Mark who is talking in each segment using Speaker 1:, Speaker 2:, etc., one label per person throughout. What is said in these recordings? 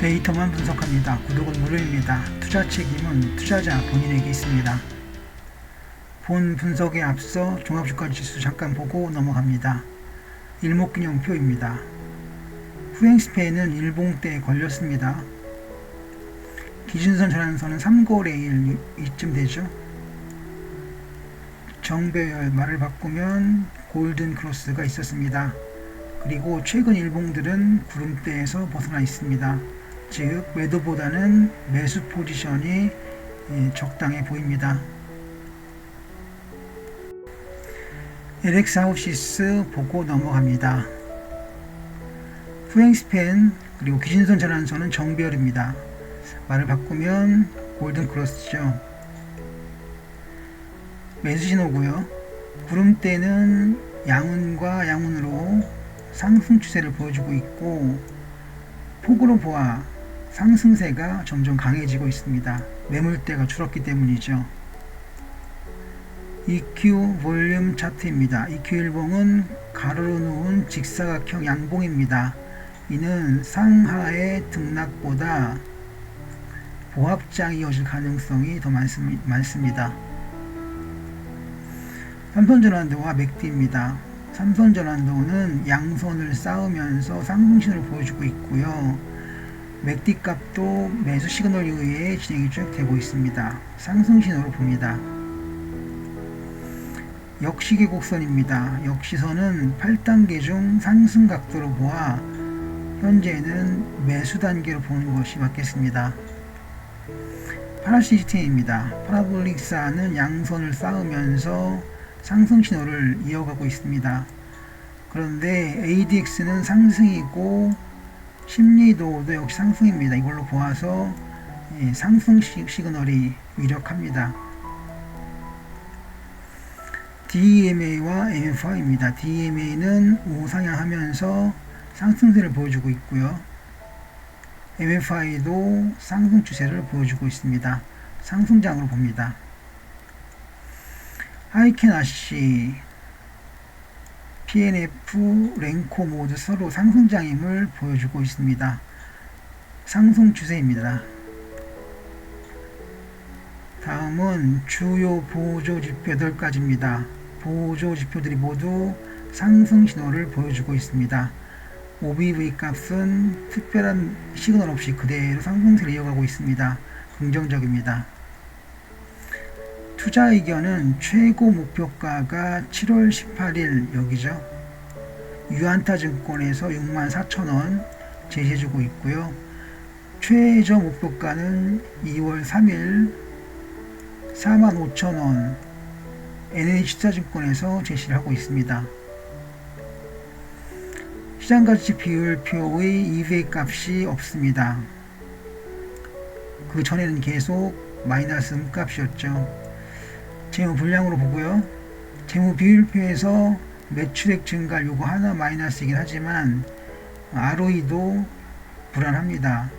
Speaker 1: 데이터만 분석합니다. 구독은 무료입니다. 투자 책임은 투자자 본인에게 있습니다. 본 분석에 앞서 종합주가 지수 잠깐 보고 넘어갑니다. 일목균형표입니다. 후행스페는 일봉대에 걸렸습니다. 기준선 전환선은 3거래일 이쯤 되죠. 정배열 말을 바꾸면 골든 크로스가 있었습니다. 그리고 최근 일봉들은 구름대에서 벗어나 있습니다. 즉 매도보다는 매수 포지션이 예, 적당해 보입니다. LX 하우시스 보고 넘어갑니다. 후행스팬 그리고 기준선 전환선은 정배열입니다. 말을 바꾸면 골든 크로스죠. 매수 신호고요. 구름대는 양운과 양운으로 상승 추세를 보여주고 있고 폭으로 보아 상승세가 점점 강해지고 있습니다. 매물대가 줄었기 때문이죠. EQ 볼륨 차트입니다. EQ 일봉은 가로로 놓은 직사각형 양봉입니다. 이는 상하의 등락보다 보합장이 이어질 가능성이 더 많습니다. 삼선 전환도와 맥디입니다. 삼선 전환도는 양선을 쌓으면서 상승신을 보여주고 있고요. 맥디 값도 매수 시그널에 의해 진행이 쭉 되고 있습니다. 상승 신호로 봅니다. 역시계 곡선입니다. 역시선은 8단계 중 상승 각도로 보아 현재는 매수 단계로 보는 것이 맞겠습니다. 파라시스템입니다. 파라볼릭사는 양선을 쌓으면서 상승 신호를 이어가고 있습니다. 그런데 ADX는 상승이고 심리도도 역시 상승입니다. 이걸로 보아서 상승 시그널이 유력합니다. DMA와 MFI입니다. DMA는 우상향하면서 상승세를 보여주고 있고요. MFI도 상승 추세를 보여주고 있습니다. 상승장으로 봅니다. 하이켄 아시, PNF, 랭코 모두 서로 상승장임을 보여주고 있습니다. 상승 추세입니다. 다음은 주요 보조 지표 8가지입니다. 보조 지표들이 모두 상승 신호를 보여주고 있습니다. OBV 값은 특별한 시그널 없이 그대로 상승세를 이어가고 있습니다. 긍정적입니다. 투자 의견은 최고 목표가가 7월 18일 여기죠. 유한타 증권에서 64,000원 제시해주고 있고요. 최저 목표가는 2월 3일 45,000원 NH투자증권에서 제시를 하고 있습니다. 시장가치 비율표의 EVA 값이 없습니다. 그 전에는 계속 마이너스 음값이었죠. 재무 불량으로 보고요. 재무 비율표에서 매출액 증가 요거 하나 마이너스이긴 하지만 ROE도 불안합니다.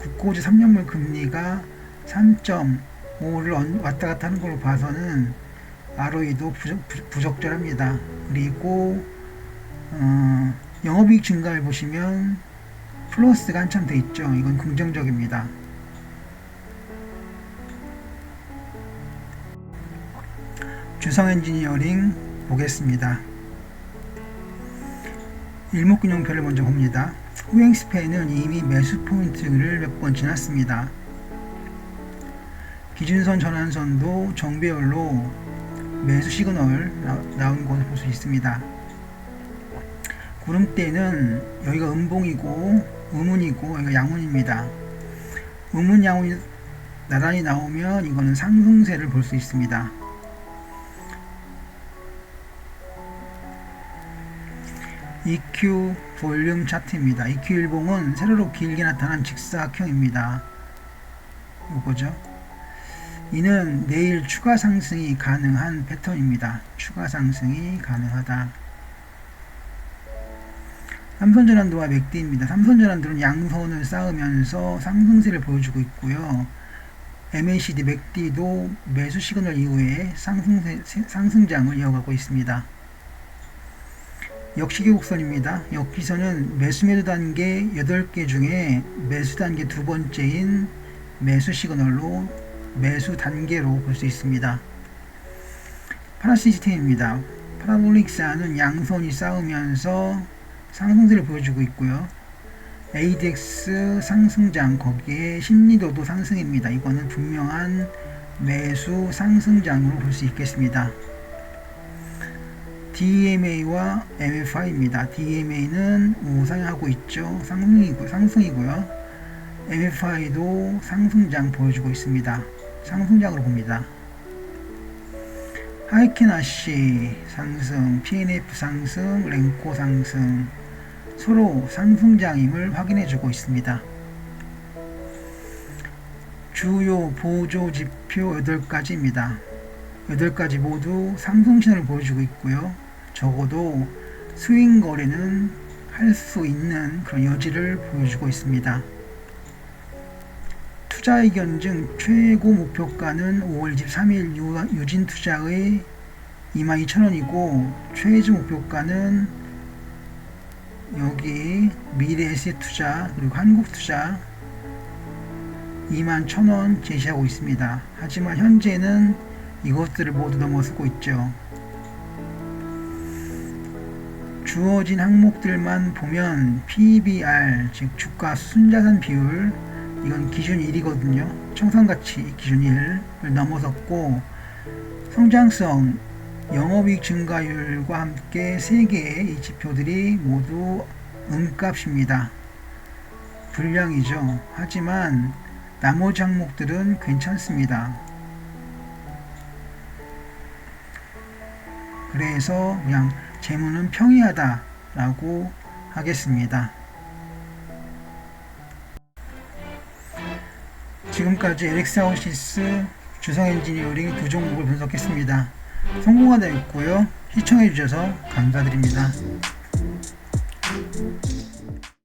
Speaker 1: 국고지 3년물 금리가 3.5를 왔다 갔다 하는 걸로 봐서는 ROE도 부적, 절합니다 그리고 어, 영업이익 증가를 보시면 플러스가 한참 돼 있죠. 이건 긍정적입니다. 주성 엔지니어링 보겠습니다. 일목균형표를 먼저 봅니다. 후행 스페는 이미 매수 포인트를 몇 번 지났습니다. 기준선 전환선도 정배열로 매수 시그널 나온 것을 볼 수 있습니다. 구름대는 여기가 음봉이고 음운이고 여기가 양운입니다. 음운 양운이 나란히 나오면 이거는 상승세를 볼 수 있습니다. EQ 볼륨 차트입니다. EQ 일봉은 세로로 길게 나타난 직사각형입니다. 이거죠. 이는 내일 추가 상승이 가능한 패턴입니다. 추가 상승이 가능하다. 삼선전환도와 맥디입니다. 삼선전환도는 양선을 쌓으면서 상승세를 보여주고 있고요. MACD 맥디도 매수 시그널 이후에 상승세, 상승장을 이어가고 있습니다. 역시계 곡선입니다. 여기서는 매수 매도 단계 8개 중에 매수 단계 두 번째인 매수 시그널로 매수 단계로 볼 수 있습니다. 파라 시스템입니다. 파라볼릭사는 양선이 싸우면서 상승세를 보여주고 있고요. ADX 상승장 거기에 심리도도 상승입니다. 이거는 분명한 매수 상승장으로 볼 수 있겠습니다. DMA와 MFI입니다. DMA는 우상하고 있죠. 상승이고, 상승이고요. MFI도 상승장 보여주고 있습니다. 상승장으로 봅니다. 하이켄아시 상승, PNF 상승, 랭코 상승 서로 상승장임을 확인해주고 있습니다. 주요 보조 지표 8가지입니다. 8가지 모두 상승 신호를 보여주고 있고요. 적어도 스윙 거래는 할 수 있는 그런 여지를 보여주고 있습니다. 투자 의견 중 최고 목표가는 5월 23일 유, 유진 투자의 22,000원이고 최저 목표가는 여기 미래에셋 투자 그리고 한국 투자 21,000원 제시하고 있습니다. 하지만 현재는 이것들을 모두 넘어서고 있죠. 주어진 항목들만 보면 PBR 즉 주가 순자산 비율 이건 기준 1이거든요. 청산가치 기준 1을 넘어섰고 성장성 영업이익 증가율과 함께 세 개의 이 지표들이 모두 음값입니다. 불량이죠. 하지만 나머지 항목들은 괜찮습니다. 그래서 그냥 재무는 평이하다 라고 하겠습니다. 지금까지 LX아웃시스 주성 엔지니어링 두 종목을 분석했습니다. 성공하다 했고요. 시청해주셔서 감사드립니다.